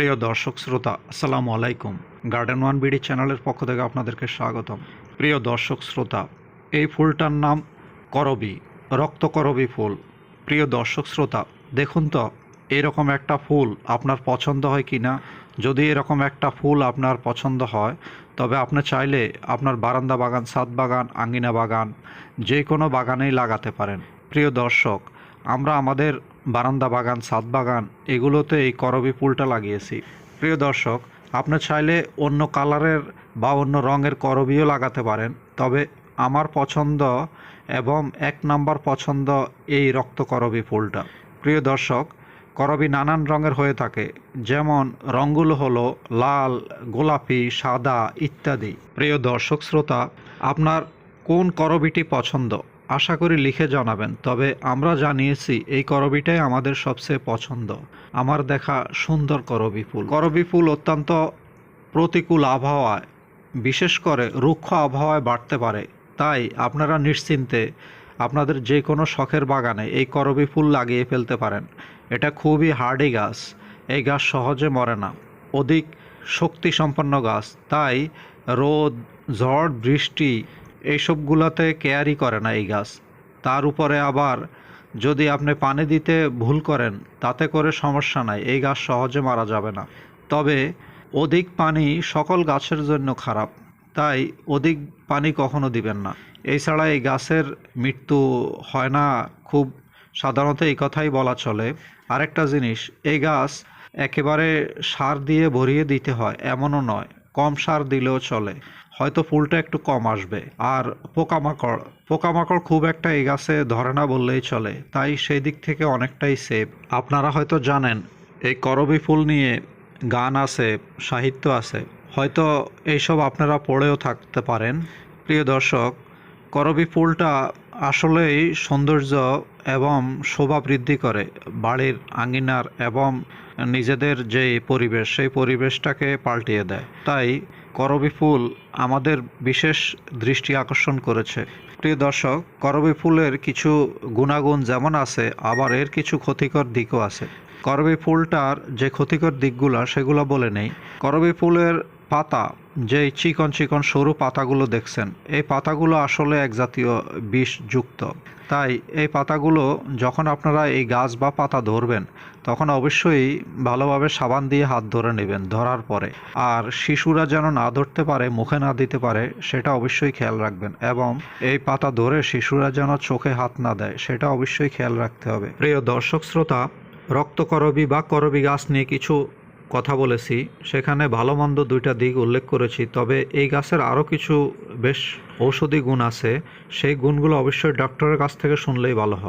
প্রিয় দর্শক শ্রোতা, আসসালামু আলাইকুম। গার্ডেন ওয়ান বিডি চ্যানেলের পক্ষ থেকে আপনাদেরকে স্বাগতম। প্রিয় দর্শক শ্রোতা, এই ফুলটার নাম করবি, রক্ত করবি ফুল। প্রিয় দর্শক শ্রোতা, দেখুন তো, এরকম একটা ফুল আপনার পছন্দ হয় কি না যদি এরকম একটা ফুল আপনার পছন্দ হয়, তবে আপনি চাইলে আপনার বারান্দা বাগান, ছাদ বাগান, আঙ্গিনা বাগান যে কোনো বাগানেই লাগাতে পারেন। প্রিয় দর্শক, আমরা আমাদের বারান্দা বাগান, ছাদ বাগান, এগুলোতে এই করবি ফুলটা লাগিয়েছি। প্রিয় দর্শক, আপনি চাইলে অন্য কালারের বা অন্য রঙের করবিও লাগাতে পারেন, তবে আমার পছন্দ এবং এক নাম্বার পছন্দ এই রক্ত করবি ফুলটা। প্রিয় দর্শক, করবি নানান রঙের হয়ে থাকে, যেমন রঙগুলো হলো লাল, গোলাপি, সাদা ইত্যাদি। প্রিয় দর্শক, শ্রোতা, আপনার কোন করবিটি পছন্দ? আশা করি লিখে জানাবেন, তবে আমরা জানিয়েছি এই করবিটাই আমাদের সবচেয়ে পছন্দ। আমার দেখা সুন্দর করবি ফুল। করবি ফুল অত্যন্ত প্রতিকূল আবহাওয়ায়, বিশেষ করে রুক্ষ আবহাওয়ায় বাড়তে পারে। তাই আপনারা নিশ্চিন্তে আপনাদের যে কোনো শখের বাগানে এই করবি ফুল লাগিয়ে ফেলতে পারেন। এটা খুবই হার্ডি গাছ, এই গাছ সহজে মরে না। অধিক শক্তি সম্পন্ন গাছ, তাই রোদ, ঝড়, বৃষ্টি এইসবগুলোতে কেয়ারই করে না এই গাছ। তার উপরে আবার যদি আপনি পানি দিতে ভুল করেন, তাতে করে সমস্যা নাই, এই গাছ সহজে মারা যাবে না। তবে অধিক পানি সকল গাছের জন্য খারাপ, তাই অধিক পানি কখনো দিবেন না। এছাড়া এই গাছের মৃত্যু হয় না, খুব সাধারণত এই কথাই বলা চলে। আরেকটা জিনিস, এই গাছ একেবারে সার দিয়ে ভরিয়ে দিতে হয়, এমনও নয়। কম সার দিলেও চলে। হয়তো ফুলটা একটু কম আসবে। আর পোকামাকড় পোকামাকড় খুব একটা এই গাছে ধরে না বললেই চলে। তাই সেই দিক থেকে অনেকটাই সেফ আপনারা হয়তো জানেন, এই করবি ফুল নিয়ে গান আছে, সাহিত্য আছে। হয়তো এইসব আপনারা পড়েও থাকতে পারেন। প্রিয় দর্শক, করবি ফুলটা আসলেই সৌন্দর্য এবং শোভা বৃদ্ধি করে। বাড়ির আঙ্গিনার এবং নিজেদের যে পরিবেশ, সেই পরিবেশটাকে পাল্টিয়ে দেয়। তাই করবি ফুল আমাদের বিশেষ দৃষ্টি আকর্ষণ করেছে। প্রিয় দর্শক, করবি ফুলের কিছু গুণাগুণ যেমন আছে, আবার এর কিছু ক্ষতিকর দিকও আছে। করবি ফুলটার যে ক্ষতিকর দিকগুলো, সেগুলো বলে নেই। করবি ফুলের পাতা, যে চিকন চিকন সরু পাতাগুলো দেখছেন, এই পাতাগুলো আসলে এক জাতীয় বিষযুক্ত। তাই এই পাতাগুলো যখন আপনারা এই গাছ বা পাতা ধরবেন, তখন অবশ্যই ভালোভাবে সাবান দিয়ে হাত ধরে নেবেন ধরার পরে। আর শিশুরা যেন না ধরতে পারে, মুখে না দিতে পারে, সেটা অবশ্যই খেয়াল রাখবেন। এবং এই পাতা ধরে শিশুরা যেন চোখে হাত না দেয়, সেটা অবশ্যই খেয়াল রাখতে হবে। প্রিয় দর্শক শ্রোতা, রক্তকরবী বা করবী গাছ নিয়ে কিছু কথা বলেছি, সেখানে ভালো মন্দ দুইটা দিক উল্লেখ করেছি, তবে এই গাছের আরও কিছু বেশ ঔষধি গুণ আছে, সেই গুণগুলো অবশ্যই ডক্টরের কাছ থেকে শুনলেই ভালো হয়।